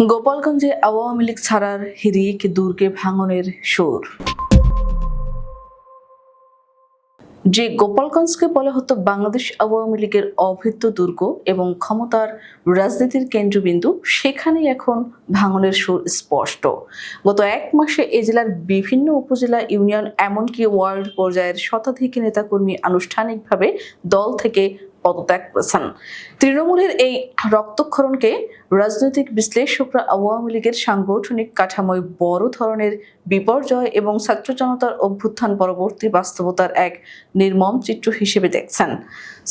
গোপালগঞ্জে আওয়ামী লীগ ছাড়ার হিরিক দুর্গে ভাঙনের সুর। যে গোপালগঞ্জকে বলা হতো বাংলাদেশ আওয়ামী লীগের অভেদ্য দুর্গ এবং ক্ষমতার রাজনীতির কেন্দ্রবিন্দু, সেখানেই এখন ভাঙনের সুর স্পষ্ট। গত এক মাসে এ জেলার বিভিন্ন উপজেলা ইউনিয়ন, এমনকি ওয়ার্ল্ড পর্যায়ের শতাধিক নেতাকর্মী আনুষ্ঠানিকভাবে দল থেকে পদত্যাগ করেছেন। তৃণমূলের এই রক্তক্ষরণকে রাজনৈতিক বিশ্লেষকরা আওয়ামী লীগের সাংগঠনিক কাঠামোয় বড় ধরনের বিপর্যয় এবং ছাত্র জনতার অভ্যুত্থান পরবর্তী বাস্তবতার এক নির্মম চিত্র হিসেবে দেখছেন।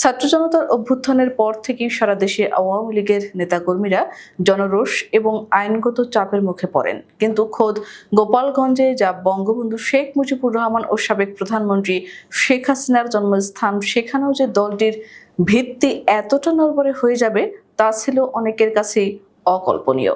ছাত্র জনতার অভ্যুত্থানের পর থেকেই সারা দেশে আওয়ামী লীগের নেতাকর্মীরা জনরোষ এবং আইনগত চাপের মুখে পড়েন। কিন্তু খোদ গোপালগঞ্জে যা বঙ্গবন্ধু শেখ মুজিবুর রহমান ও সাবেক প্রধানমন্ত্রী শেখ হাসিনার জন্মস্থান, সেখানেও যে দলটির ভিত্তি এতটা নড়বড়ে হয়ে যাবে তা ছিল অনেকের কাছেই অকল্পনীয়।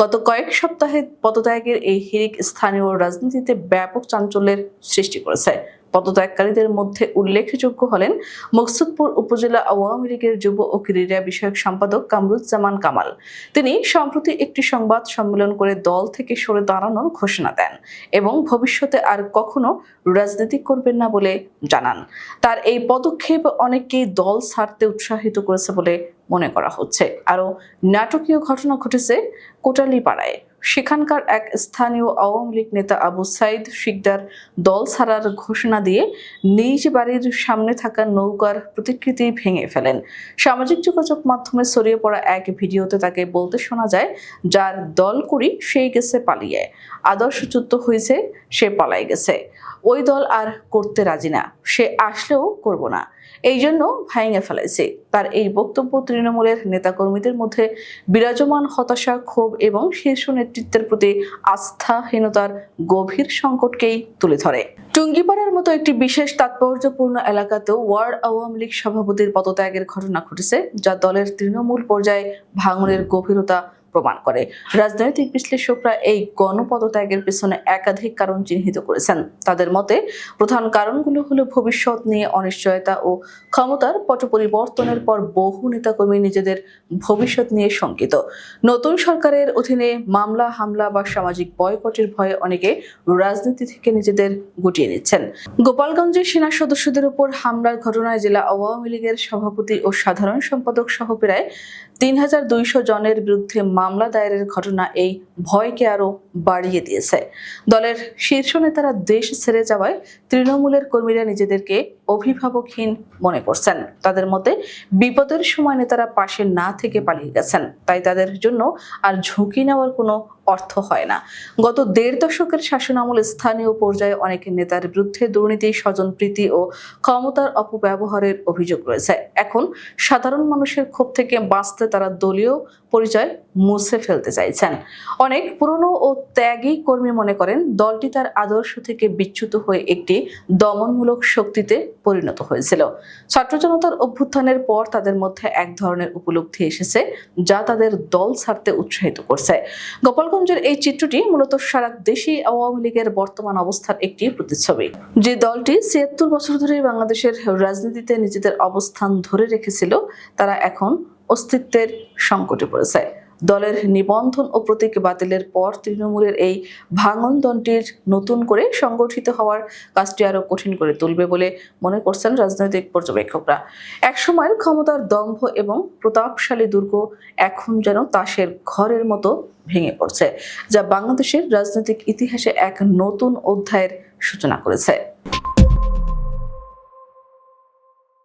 গত কয়েক সপ্তাহে পদত্যাগের এই হিরিক স্থানীয় রাজনীতিতে ব্যাপক চাঞ্চল্যের সৃষ্টি করেছে। পদত্যাগকারীদের মধ্যে উল্লেখযোগ্য হলেন মকসুদপুর উপজেলা আওয়ামী লীগের যুব ও ক্রীড়া বিষয়ক সম্পাদক কামরুজ্জামান কামাল। তিনি সম্প্রতি একটি সংবাদ সম্মেলন করে দল থেকে সরে দাঁড়ানোর ঘোষণা দেন এবং ভবিষ্যতে আর কখনো রাজনীতি করবেন না বলে জানান। তার এই পদক্ষেপ অনেককেই দল ছাড়তে উৎসাহিত করেছে বলে মনে করা হচ্ছে। আরও নাটকীয় ঘটনা ঘটেছে কোটালীপাড়ায়। সেখানকার এক স্থানীয় আওয়ামী লীগ নেতা আবু সাইদ শিকদার দল ছাড়ার ঘোষণা দিয়ে নিজ বাড়ির সামনে থাকা নৌকার প্রতিকৃতি ভেঙে ফেলেন। সামাজিক যোগাযোগ মাধ্যমে ছড়িয়ে পড়া এক ভিডিওতে তাকে বলতে শোনা যায়, যার দল করি সেই গেছে পালিয়ে। আদর্শচ্যুত হয়েছে সে পালাই গেছে। ওই দল আর করতে রাজি না, সে আসলেও করব না। এই জন্য ভাঙে ফেলাইছে তার এই বক্তব্য তৃণমূলের নেতাকর্মীদের মধ্যে বিরাজমান হতাশা, ক্ষোভ এবং শীর্ষ নেতৃত্বের প্রতি আস্থাহীনতার গভীর সংকটকেই তুলে ধরে। টুঙ্গিপাড়ার মতো একটি বিশেষ তাৎপর্যপূর্ণ এলাকাতেও ওয়ার্ড আওয়ামী লীগ সভাপতির পদত্যাগের ঘটনা ঘটেছে, যা দলের তৃণমূল পর্যায়ে ভাঙনের গভীরতা প্রমাণ করে। রাজনৈতিক বিশ্লেষকরা এই গণপদত্যাগের পেছনে একাধিক কারণ চিহ্নিত করেছেন। তাদের মতে, প্রধান কারণগুলো হলো ভবিষ্যৎ নিয়ে অনিশ্চয়তা ও ক্ষমতার পট পরিবর্তনের পর বহু নেতাকর্মী নিজেদের ভবিষ্যৎ নিয়ে শঙ্কিত। নতুন সরকারের অধীনে মামলা, হামলা বা সামাজিক বয়কটের ভয়ে অনেকে রাজনীতি থেকে নিজেদের গুটিয়ে নিচ্ছেন। গোপালগঞ্জের সেনা সদস্যদের উপর হামলার ঘটনায় জেলা আওয়ামী লীগের সভাপতি ও সাধারণ সম্পাদক সহ প্রায় তিন হাজার দুইশো জনের বিরুদ্ধে মামলা দায়েরের ঘটনা এই ভয়কে আরও বাড়িয়ে দিয়েছে। দলের শীর্ষ নেতারা দেশ ছেড়ে যাওয়ায় তৃণমূলের কর্মীরা নিজেদেরকে অভিভাবকহীন মনে করছেন। তাদের মতে, বিপদের সময় নেতারা পাশে না থেকে পালিয়ে গেছেন। তাই তাদের জন্য আর ঝুঁকি নেওয়ার কোনো অর্থ হয় না। গত দেড় দশকের শাসনামল স্থানীয় পর্যায়ে অনেক নেতার বিরুদ্ধে দুর্নীতি, স্বজনপ্রীতি ও ক্ষমতার অপব্যবহারের অভিযোগ রয়েছে। এখন সাধারণ মানুষের ক্ষোভ থেকে বাঁচতে তারা দলীয় পরিচয় মুছে ফেলতে চাইছেন। অনেক পুরনো ও ত্যাগী কর্মী মনে করেন, দলটি তার আদর্শ থেকে বিচ্যুত হয়ে একটি দমনমূলক শক্তিতে পরিণত হয়েছিল। ছাত্র জনতার অভ্যুত্থানের পর তাদের মধ্যে এক ধরনের উপলব্ধি এসেছে, যা তাদের দল ছাড়তে উৎসাহিত করছে। গোপালগঞ্জের এই চিত্রটি মূলত সারা দেশেই আওয়ামী লীগের বর্তমান অবস্থার একটি প্রতিচ্ছবি। যে দলটি ছিয়াত্তর বছর ধরে বাংলাদেশের রাজনীতিতে নিজেদের অবস্থান ধরে রেখেছিল, তারা এখন অস্তিত্বের সংকটে পড়েছে। দলের নিবন্ধন ও প্রতীক বাতিলের পর তৃণমূলের এই ভাঙন দলটির নতুন করে সংগঠিত হওয়ার কাজটি আরও কঠিন করে তুলবে বলে মনে করছেন রাজনৈতিক পর্যবেক্ষকরা। একসময়ের ক্ষমতার দম্ভ এবং প্রতাপশালী দুর্গ এখন যেন তাসের ঘরের মতো ভেঙে পড়ছে, যা বাংলাদেশের রাজনৈতিক ইতিহাসে এক নতুন অধ্যায়ের সূচনা করেছে।